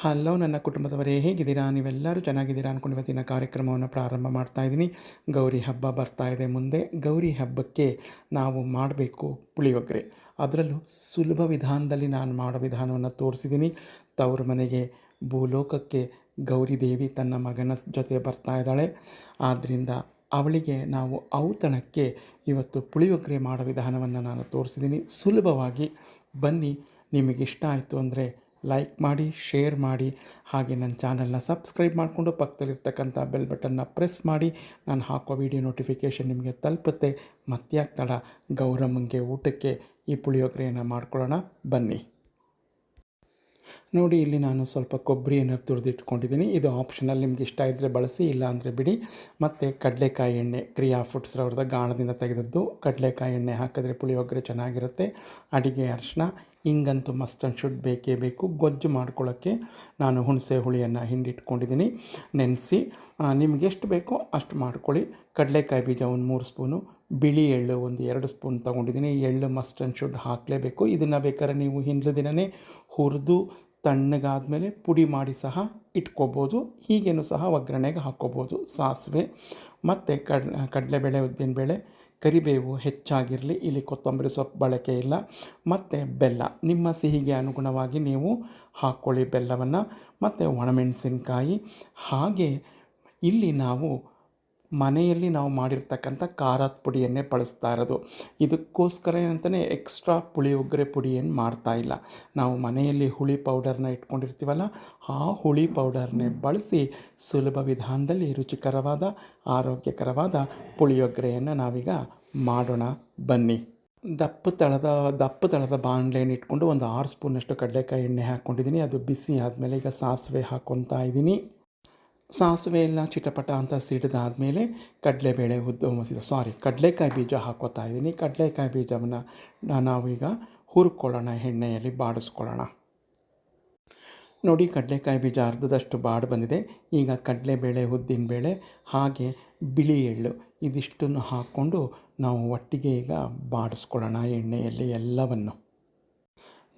Hello ನನ್ನ ಕುಟುಂಬದವರೇ, ಹೇಗಿದ್ದೀರಾ? ನೀವೆಲ್ಲರೂ ಚೆನ್ನಾಗಿದ್ದೀರಾ ಅಂದ್ಕೊಂಡು ಇವತ್ತಿನ ಕಾರ್ಯಕ್ರಮವನ್ನು ಪ್ರಾರಂಭ ಮಾಡ್ತಾ ಇದ್ದೀನಿ. ಗೌರಿ ಹಬ್ಬ ಬರ್ತಾ ಇದೆ ಮುಂದೆ. ಗೌರಿ ಹಬ್ಬಕ್ಕೆ ನಾವು ಮಾಡಬೇಕು ಪುಳಿಯೋಗರೆ. ಅದರಲ್ಲೂ ಸುಲಭ ವಿಧಾನದಲ್ಲಿ ನಾನು ಮಾಡೋ ವಿಧಾನವನ್ನು ತೋರಿಸಿದ್ದೀನಿ. ತವ್ರ ಮನೆಗೆ, ಭೂಲೋಕಕ್ಕೆ ಗೌರಿ ದೇವಿ ತನ್ನ ಮಗನ ಜೊತೆ ಬರ್ತಾ ಇದ್ದಾಳೆ. ಆದ್ದರಿಂದ ಅವಳಿಗೆ ನಾವು ಔತಣಕ್ಕೆ ಇವತ್ತು ಪುಳಿಯೋಗರೆ ಮಾಡೋ ವಿಧಾನವನ್ನು ನಾನು ತೋರಿಸಿದ್ದೀನಿ. ಸುಲಭವಾಗಿ ಬನ್ನಿ, ನಿಮಗಿಷ್ಟ ಆಯಿತು ಅಂದರೆ ಲೈಕ್ ಮಾಡಿ ಶೇರ್ ಮಾಡಿ, ಹಾಗೆ ನನ್ನ ಚಾನಲ್ನ ಸಬ್ಸ್ಕ್ರೈಬ್ ಮಾಡಿಕೊಂಡು ಪಕ್ಕದಲ್ಲಿರ್ತಕ್ಕಂಥ ಬೆಲ್ ಬಟನ್ನ ಪ್ರೆಸ್ ಮಾಡಿ, ನಾನು ಹಾಕೋ ವಿಡಿಯೋ ನೋಟಿಫಿಕೇಷನ್ ನಿಮಗೆ ತಲುಪುತ್ತೆ. ಮತ್ತ್ಯಾಕೆ ತಡ ಗೌರಮ್ಮಂಗೆ ಊಟಕ್ಕೆ ಈ ಪುಳಿಯೋಗರೆಯನ್ನು ಮಾಡ್ಕೊಳ್ಳೋಣ, ಬನ್ನಿ. ನೋಡಿ, ಇಲ್ಲಿ ನಾನು ಸ್ವಲ್ಪ ಕೊಬ್ಬರಿಯನ್ನು ತುರಿದಿಟ್ಕೊಂಡಿದ್ದೀನಿ. ಇದು ಆಪ್ಷನಲ್ಲಿ ನಿಮ್ಗೆ ಇಷ್ಟ ಇದ್ದರೆ ಬಳಸಿ ಇಲ್ಲ ಅಂದರೆ ಬಿಡಿ. ಮತ್ತು ಕಡಲೆಕಾಯಿ ಎಣ್ಣೆ, ಕ್ರಿಯಾ ಫುಡ್ಸ್ ಅವ್ರದ್ದು ಗಾಣದಿಂದ ತೆಗೆದದ್ದು. ಕಡಲೆಕಾಯಿ ಎಣ್ಣೆ ಹಾಕಿದ್ರೆ ಪುಳಿಯೋಗರೆ ಚೆನ್ನಾಗಿರುತ್ತೆ. ಅಡಿಗೆ ಅರಿಶಿನ ಹಿಂಗಂತೂ ಮಸ್ಟ್ ಆ್ಯಂಡ್ ಶುಡ್ ಬೇಕೇ ಬೇಕು. ಗೊಜ್ಜು ಮಾಡ್ಕೊಳ್ಳೋಕ್ಕೆ ನಾನು ಹುಣಸೆ ಹುಳಿಯನ್ನು ಹಿಂಡಿಟ್ಕೊಂಡಿದ್ದೀನಿ. ನೆನೆಸಿ ನಿಮ್ಗೆ ಎಷ್ಟು ಬೇಕೋ ಅಷ್ಟು ಮಾಡ್ಕೊಳ್ಳಿ. ಕಡಲೆಕಾಯಿ ಬೀಜ ಒಂದು ಮೂರು ಸ್ಪೂನು, ಬಿಳಿ ಎಳ್ಳು ಒಂದು ಎರಡು ಸ್ಪೂನ್ ತೊಗೊಂಡಿದ್ದೀನಿ. ಎಳ್ಳು ಮಸ್ಟ್ ಆ್ಯಂಡ್ ಶುಡ್ ಹಾಕಲೇಬೇಕು. ಇದನ್ನು ಬೇಕಾದ್ರೆ ನೀವು ಹಿಂದಿನ ದಿನವೇ ಹುರಿದು, ತಣ್ಣಗಾದಮೇಲೆ ಪುಡಿ ಮಾಡಿ ಸಹ ಇಟ್ಕೋಬೋದು. ಹೀಗೇನು ಸಹ ಒಗ್ಗರಣೆಗೆ ಹಾಕ್ಕೋಬೋದು ಸಾಸಿವೆ. ಮತ್ತು ಕಡ್, ಕಡಲೆಬೇಳೆ ಉದ್ದಿನಬೇಳೆ ಕರಿಬೇವು ಹೆಚ್ಚಾಗಿರಲಿ, ಇಲ್ಲಿ ಕೊತ್ತಂಬರಿ ಸೊಪ್ಪು ಬಳಕೆ ಇಲ್ಲ. ಮತ್ತು ಬೆಲ್ಲ, ನಿಮ್ಮ ಸಿಹಿಗೆ ಅನುಗುಣವಾಗಿ ನೀವು ಹಾಕ್ಕೊಳ್ಳಿ ಬೆಲ್ಲವನ್ನು. ಮತ್ತು ಒಣಮೆಣಸಿನ್ಕಾಯಿ, ಹಾಗೆ ಇಲ್ಲಿ ನಾವು ಮನೆಯಲ್ಲಿ ನಾವು ಮಾಡಿರ್ತಕ್ಕಂಥ ಖಾರದ ಪುಡಿಯನ್ನೇ ಬಳಸ್ತಾ ಇರೋದು. ಇದಕ್ಕೋಸ್ಕರ ಏನಂತಲೇ ಎಕ್ಸ್ಟ್ರಾ ಪುಳಿಯೋಗರೆ ಪುಡಿ ಏನು ಮಾಡ್ತಾ ಇಲ್ಲ. ನಾವು ಮನೆಯಲ್ಲಿ ಹುಳಿ ಪೌಡರ್ನ ಇಟ್ಕೊಂಡಿರ್ತೀವಲ್ಲ, ಆ ಹುಳಿ ಪೌಡರ್ನೇ ಬಳಸಿ ಸುಲಭ ವಿಧಾನದಲ್ಲಿ ರುಚಿಕರವಾದ, ಆರೋಗ್ಯಕರವಾದ ಪುಳಿಯೋಗರೆಯನ್ನು ನಾವೀಗ ಮಾಡೋಣ. ಬನ್ನಿ. ದಪ್ಪ ತಳದ ದಪ್ಪ ತಳದ ಬಾಣಲೆಯನ್ನು ಇಟ್ಕೊಂಡು ಒಂದು ಆರು ಸ್ಪೂನಷ್ಟು ಕಡಲೆಕಾಯಿ ಎಣ್ಣೆ ಹಾಕ್ಕೊಂಡಿದ್ದೀನಿ. ಅದು ಬಿಸಿ ಆದಮೇಲೆ ಈಗ ಸಾಸಿವೆ ಹಾಕ್ಕೊತಾ ಇದ್ದೀನಿ. ಸಾಸಿವೆ ಎಲ್ಲ ಚಿಟಪಟ ಅಂತ ಸಿಡಿದಾದಮೇಲೆ ಕಡಲೆಬೇಳೆ ಉದ್ದು ಸಾರಿ ಕಡಲೆಕಾಯಿ ಬೀಜ ಹಾಕೋತಾ ಇದ್ದೀನಿ. ಕಡಲೆಕಾಯಿ ಬೀಜವನ್ನು ನಾವೀಗ ಹುರ್ಕೊಳ್ಳೋಣ, ಎಣ್ಣೆಯಲ್ಲಿ ಬಾಡಿಸ್ಕೊಳ್ಳೋಣ. ನೋಡಿ, ಕಡಲೆಕಾಯಿ ಬೀಜ ಅರ್ಧದಷ್ಟು ಬಾಡು ಬಂದಿದೆ. ಈಗ ಕಡಲೆಬೇಳೆ ಉದ್ದಿನ ಬೇಳೆ, ಹಾಗೆ ಬಿಳಿ ಎಳ್ಳು ಇದಿಷ್ಟನ್ನು ಹಾಕ್ಕೊಂಡು ನಾವು ಒಟ್ಟಿಗೆ ಈಗ ಬಾಡಿಸ್ಕೊಳ್ಳೋಣ ಎಣ್ಣೆಯಲ್ಲಿ ಎಲ್ಲವನ್ನು.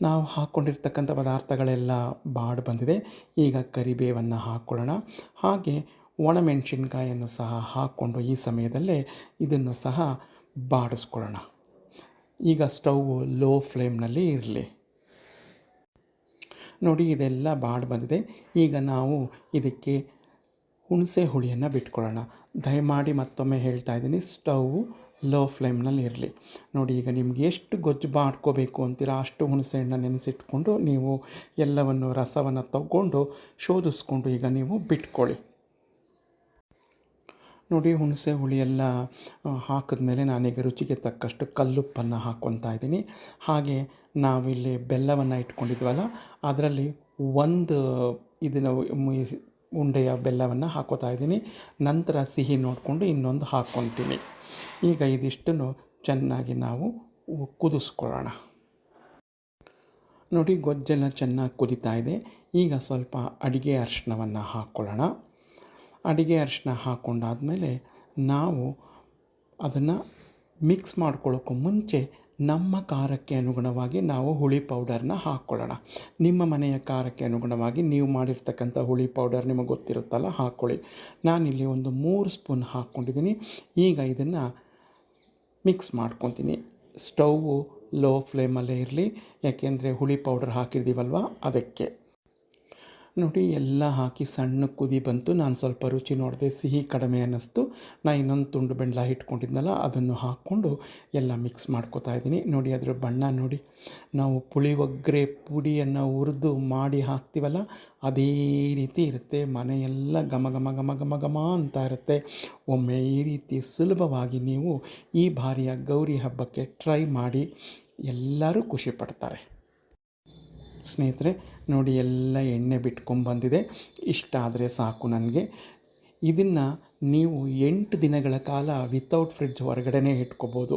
ನಾವು ಹಾಕ್ಕೊಂಡಿರ್ತಕ್ಕಂಥ ಪದಾರ್ಥಗಳೆಲ್ಲ ಬಾಡಿ ಬಂದಿದೆ. ಈಗ ಕರಿಬೇವನ್ನು ಹಾಕ್ಕೊಳ್ಳೋಣ ಹಾಗೆ ಒಣಮೆಣಸಿನ್ಕಾಯನ್ನು ಸಹ ಹಾಕ್ಕೊಂಡು ಈ ಸಮಯದಲ್ಲೇ ಇದನ್ನು ಸಹ ಬಾಡಿಸ್ಕೊಳ್ಳೋಣ. ಈಗ ಸ್ಟವ್ ಲೋ ಫ್ಲೇಮ್ನಲ್ಲಿ ಇರಲಿ. ನೋಡಿ, ಇದೆಲ್ಲ ಬಾಡಿ ಬಂದಿದೆ. ಈಗ ನಾವು ಇದಕ್ಕೆ ಹುಣಸೆ ಹುಳಿಯನ್ನು ಬಿಟ್ಕೊಳ್ಳೋಣ. ದಯಮಾಡಿ ಮತ್ತೊಮ್ಮೆ ಹೇಳ್ತಾ ಇದ್ದೀನಿ, ಸ್ಟವ್ ಲೋ ಫ್ಲೇಮ್ನಲ್ಲಿ ಇರಲಿ. ನೋಡಿ, ಈಗ ನಿಮ್ಗೆ ಎಷ್ಟು ಗೊಜ್ಜು ಮಾಡ್ಕೋಬೇಕು ಅಂತೀರ, ಅಷ್ಟು ಹುಣಸೆ ಹಣ್ಣು ನೆನೆಸಿಟ್ಕೊಂಡು ನೀವು ಎಲ್ಲವನ್ನು, ರಸವನ್ನು ತಗೊಂಡು ಶೋಧಿಸ್ಕೊಂಡು ಈಗ ನೀವು ಬಿಟ್ಕೊಳ್ಳಿ. ನೋಡಿ, ಹುಣಸೆ ಹುಳಿ ಎಲ್ಲ ಹಾಕಿದ್ಮೇಲೆ ನಾನೀಗ ರುಚಿಗೆ ತಕ್ಕಷ್ಟು ಕಲ್ಲುಪ್ಪನ್ನು ಹಾಕ್ಕೊತಾ ಇದ್ದೀನಿ. ಹಾಗೆ ನಾವಿಲ್ಲಿ ಬೆಲ್ಲವನ್ನು ಇಟ್ಕೊಂಡಿದ್ವಲ್ಲ, ಅದರಲ್ಲಿ ಒಂದು ಇದನ್ನು ಉಂಡೆಯ ಬೆಲ್ಲವನ್ನು ಹಾಕೋತಾ ಇದ್ದೀನಿ. ನಂತರ ಸಿಹಿ ನೋಡಿಕೊಂಡು ಇನ್ನೊಂದು ಹಾಕ್ಕೊತೀನಿ. ಈಗ ಇದಿಷ್ಟನ್ನು ಚೆನ್ನಾಗಿ ನಾವು ಕುದಿಸ್ಕೊಳ್ಳೋಣ. ನೋಡಿ, ಗೊಜ್ಜೆಲ್ಲ ಚೆನ್ನಾಗಿ ಕುದಿತಾ ಇದೆ. ಈಗ ಸ್ವಲ್ಪ ಅಡಿಗೆ ಅರಿಶಿನವನ್ನು ಹಾಕ್ಕೊಳ್ಳೋಣ ಅಡಿಗೆ ಅರಿಶಿನ ಹಾಕ್ಕೊಂಡಾದಮೇಲೆ ನಾವು ಅದನ್ನು ಮಿಕ್ಸ್ ಮಾಡ್ಕೊಳ್ಳೋಕ್ಕೂ ಮುಂಚೆ ನಮ್ಮ ಖಾರಕ್ಕೆ ಅನುಗುಣವಾಗಿ ನಾವು ಹುಳಿ ಪೌಡರ್ನ ಹಾಕ್ಕೊಳ್ಳೋಣ ನಿಮ್ಮ ಮನೆಯ ಖಾರಕ್ಕೆ ಅನುಗುಣವಾಗಿ ನೀವು ಮಾಡಿರ್ತಕ್ಕಂಥ ಹುಳಿ ಪೌಡರ್ ನಿಮಗೆ ಗೊತ್ತಿರುತ್ತಲ್ಲ ಹಾಕ್ಕೊಳ್ಳಿ ನಾನಿಲ್ಲಿ ಒಂದು ಮೂರು ಸ್ಪೂನ್ ಹಾಕ್ಕೊಂಡಿದ್ದೀನಿ. ಈಗ ಇದನ್ನು ಮಿಕ್ಸ್ ಮಾಡ್ಕೊತೀನಿ. ಸ್ಟೌವು ಲೋ ಫ್ಲೇಮಲ್ಲೇ ಇರಲಿ. ಯಾಕೆಂದರೆ ಹುಳಿ ಪೌಡರ್ ಹಾಕಿದ್ದೀವಲ್ವ ಅದಕ್ಕೆ. ನೋಡಿ, ಎಲ್ಲ ಹಾಕಿ ಸಣ್ಣ ಕುದಿ ಬಂತು. ನಾನು ಸ್ವಲ್ಪ ರುಚಿ ನೋಡಿದೆ, ಸಿಹಿ ಕಡಿಮೆ ಅನ್ನಿಸ್ತು. ನಾನು ಇನ್ನೊಂದು ತುಂಡು ಬೆಂಡ್ಲ ಇಟ್ಕೊಂಡಿದ್ನಲ್ಲ ಅದನ್ನು ಹಾಕ್ಕೊಂಡು ಎಲ್ಲ ಮಿಕ್ಸ್ ಮಾಡ್ಕೋತಾ ಇದ್ದೀನಿ. ನೋಡಿ, ಅದರ ಬಣ್ಣ ನೋಡಿ. ನಾವು ಪುಳಿಯೋಗರೆ ಪುಡಿಯನ್ನು ಹುರಿದು ಮಾಡಿ ಹಾಕ್ತೀವಲ್ಲ, ಅದೇ ರೀತಿ ಇರುತ್ತೆ. ಮನೆಯೆಲ್ಲ ಘಮ ಘಮ ಘಮ ಘಮ ಘಮ ಅಂತ ಇರುತ್ತೆ. ಒಮ್ಮೆ ಈ ರೀತಿ ಸುಲಭವಾಗಿ ನೀವು ಈ ಬಾರಿಯ ಗೌರಿ ಹಬ್ಬಕ್ಕೆ ಟ್ರೈ ಮಾಡಿ, ಎಲ್ಲರೂ ಖುಷಿ ಪಡ್ತಾರೆ. ಸ್ನೇಹಿತರೆ ನೋಡಿ ಎಲ್ಲ ಎಣ್ಣೆ ಬಿಟ್ಕೊಂಬಂದಿದೆ ಇಷ್ಟ ಆದರೆ ಸಾಕು ನನಗೆ. ಇದನ್ನು ನೀವು ಎಂಟು ದಿನಗಳ ಕಾಲ ವಿತೌಟ್ ಫ್ರಿಡ್ಜ್ ಹೊರಗಡೆನೇ ಇಟ್ಕೋಬೋದು.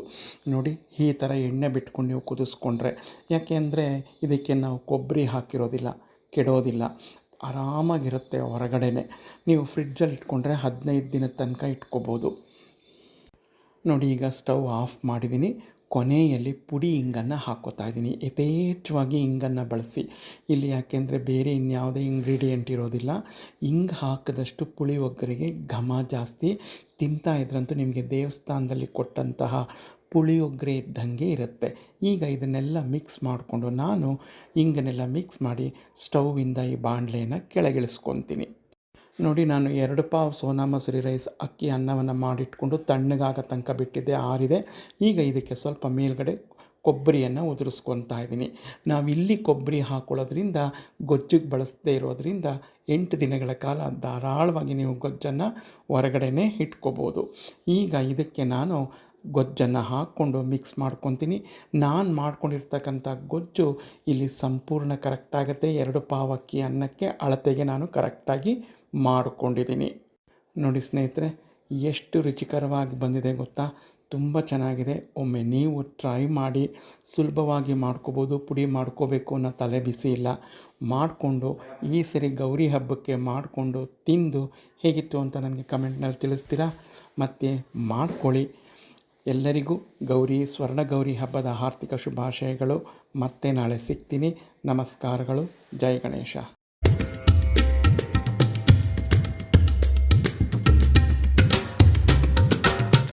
ನೋಡಿ, ಈ ಥರ ಎಣ್ಣೆ ಬಿಟ್ಕೊಂಡು ನೀವು ಕುದಿಸ್ಕೊಂಡ್ರೆ. ಯಾಕೆಂದರೆ ಇದಕ್ಕೆ ನಾವು ಕೊಬ್ಬರಿ ಹಾಕಿರೋದಿಲ್ಲ, ಕೆಡೋದಿಲ್ಲ. ಆರಾಮಾಗಿರುತ್ತೆ ಹೊರಗಡೆನೆ. ನೀವು ಫ್ರಿಡ್ಜಲ್ಲಿ ಇಟ್ಕೊಂಡ್ರೆ ಹದಿನೈದು ದಿನದ ತನಕ ಇಟ್ಕೋಬೋದು. ನೋಡಿ, ಈಗ ಸ್ಟವ್ ಆಫ್ ಮಾಡಿದ್ದೀನಿ ಕೊನೆಯಲ್ಲಿ ಪುಡಿ ಇಂಗನ್ನು ಹಾಕೋತಾ ಇದ್ದೀನಿ. ಯಥೇಚ್ಛವಾಗಿ ಇಂಗನ್ನು ಬಳಸಿ. ಇಲ್ಲಿ ಯಾಕೆಂದರೆ ಬೇರೆ ಇನ್ಯಾವುದೇ ಇಂಗ್ರೀಡಿಯೆಂಟ್ ಇರೋದಿಲ್ಲ. ಇಂಗು ಹಾಕಿದಷ್ಟು ಒಗ್ಗರಿಗೆ ಘಮ ಜಾಸ್ತಿ. ತಿಂತಾ ಇದ್ರಂತೂ ನಿಮಗೆ ದೇವಸ್ಥಾನದಲ್ಲಿ ಕೊಟ್ಟಂತಹ ಪುಳಿಯೊಗ್ಗರೆ ಇದ್ದಂಗೆ ಇರುತ್ತೆ. ಈಗ ಇದನ್ನೆಲ್ಲ ಮಿಕ್ಸ್ ಮಾಡಿಕೊಂಡು ನಾನು ಇಂಗನ್ನೆಲ್ಲ ಮಿಕ್ಸ್ ಮಾಡಿ ಸ್ಟೌವಿಂದ ಈ ಬಾಣಲೆಯನ್ನು ಕೆಳಗಿಳಿಸ್ಕೊತೀನಿ. ನೋಡಿ, ನಾನು ಎರಡು ಪಾವ್ ಸೋನಾ ಮಸೂರಿ ರೈಸ್ ಅಕ್ಕಿ ಅನ್ನವನ್ನು ಮಾಡಿಟ್ಕೊಂಡು ತಣ್ಣಗಾಗ ತನಕ ಬಿಟ್ಟಿದ್ದೆ, ಆರಿದೆ. ಈಗ ಇದಕ್ಕೆ ಸ್ವಲ್ಪ ಮೇಲ್ಗಡೆ ಕೊಬ್ಬರಿಯನ್ನು ಉದುರಿಸ್ಕೊತಾ ಇದ್ದೀನಿ. ನಾವಿಲ್ಲಿ ಕೊಬ್ಬರಿ ಹಾಕೊಳ್ಳೋದ್ರಿಂದ, ಗೊಜ್ಜಿಗೆ ಬಳಸದೇ ಇರೋದ್ರಿಂದ ಎಂಟು ದಿನಗಳ ಕಾಲ ಧಾರಾಳವಾಗಿ ನೀವು ಗೊಜ್ಜನ್ನು ಹೊರಗಡೆನೇ ಇಟ್ಕೋಬೋದು. ಈಗ ಇದಕ್ಕೆ ನಾನು ಗೊಜ್ಜನ್ನು ಹಾಕ್ಕೊಂಡು ಮಿಕ್ಸ್ ಮಾಡ್ಕೊತೀನಿ. ನಾನು ಮಾಡ್ಕೊಂಡಿರ್ತಕ್ಕಂಥ ಗೊಜ್ಜು ಇಲ್ಲಿ ಸಂಪೂರ್ಣ ಕರೆಕ್ಟಾಗುತ್ತೆ ಎರಡು ಪಾವ್ ಅಕ್ಕಿ ಅನ್ನಕ್ಕೆ ಅಳತೆಗೆ ನಾನು ಕರೆಕ್ಟಾಗಿ ಮಾಡಿಕೊಂಡಿದ್ದೀನಿ. ನೋಡಿ ಸ್ನೇಹಿತರೆ, ಎಷ್ಟು ರುಚಿಕರವಾಗಿ ಬಂದಿದೆ ಗೊತ್ತಾ? ತುಂಬ ಚೆನ್ನಾಗಿದೆ. ಒಮ್ಮೆ ನೀವು ಟ್ರೈ ಮಾಡಿ ಸುಲಭವಾಗಿ ಮಾಡ್ಕೋಬೋದು, ಪುಡಿ ಮಾಡ್ಕೋಬೇಕು ಅನ್ನೋ ತಲೆ ಬಿಸಿ ಇಲ್ಲ. ಮಾಡಿಕೊಂಡು, ಈ ಸರಿ ಗೌರಿ ಹಬ್ಬಕ್ಕೆ ಮಾಡಿಕೊಂಡು ತಿಂದು ಹೇಗಿತ್ತು ಅಂತ ನನಗೆ ಕಮೆಂಟ್ನಲ್ಲಿ ತಿಳಿಸ್ತೀರಾ? ಮತ್ತು ಮಾಡ್ಕೊಳ್ಳಿ. ಎಲ್ಲರಿಗೂ ಗೌರಿ, ಸ್ವರ್ಣ ಗೌರಿ ಹಬ್ಬದ ಆರ್ಥಿಕ ಶುಭಾಶಯಗಳು. ಮತ್ತೆ ನಾಳೆ ಸಿಗ್ತೀನಿ. ನಮಸ್ಕಾರಗಳು. ಜೈ ಗಣೇಶ.